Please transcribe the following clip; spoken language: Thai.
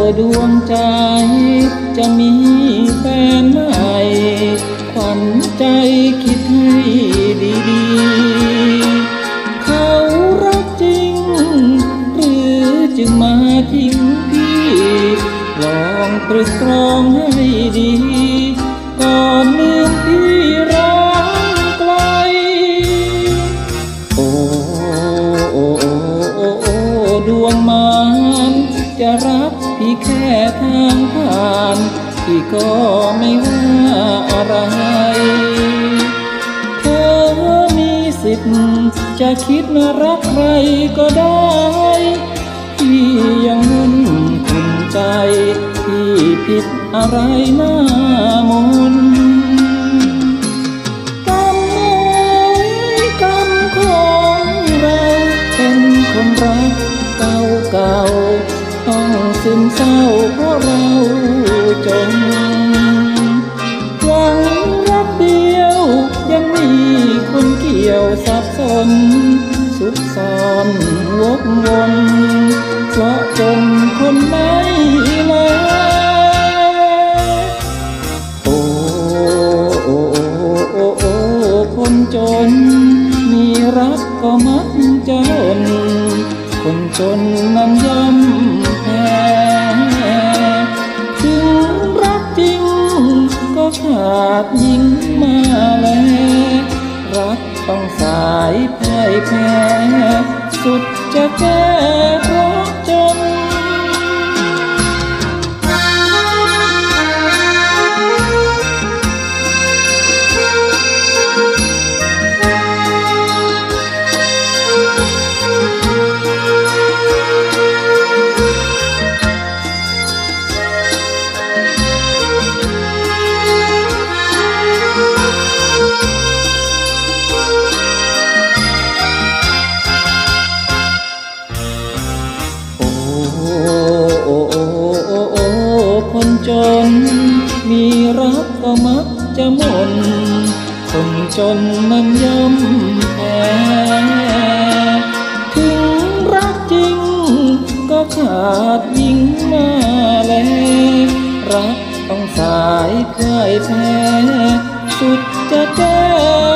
อดวงใจ จะมีแฟนใหม่ขวัญใจคิดให้ดีๆ เขารักจริง หรือจึงมาทิ้งพี่ ลองตรึกตรองให้ดี ก่อนเมือมพี่ร้องไกล โอ้โอ้โอ้โอ้ดวงมานจะรัก พี่แค่ทางผ่านพี่ก็ไม่ว่าอะไร เธอมีสิทธิ์จะคิดรักใครก็ได้พี่ยังมุ่นขุนใจพี่ผิดอะไรหน้ามนกรรมเอ๋ยกรรมของเราเป็นคนรักเก่าเก่าต้อง ซึมเศร้าเพราะเราจนหวังรักเดียวยังมีคนเกี่ยวสับสนสุขซ้อนวกวนเพราะจนคนไม่แลโอ้โอ้โอ้โอ้คนจน มีรักก็มักจะหนคนจนนั้นย่อม พ่ายแพ้สุดจะแก้ จนมันย่ำแพ้ถึงรักจริง ก็ขาดยิ่งมาแลรักต้องสายพ่ายแพ้สุดจะแก้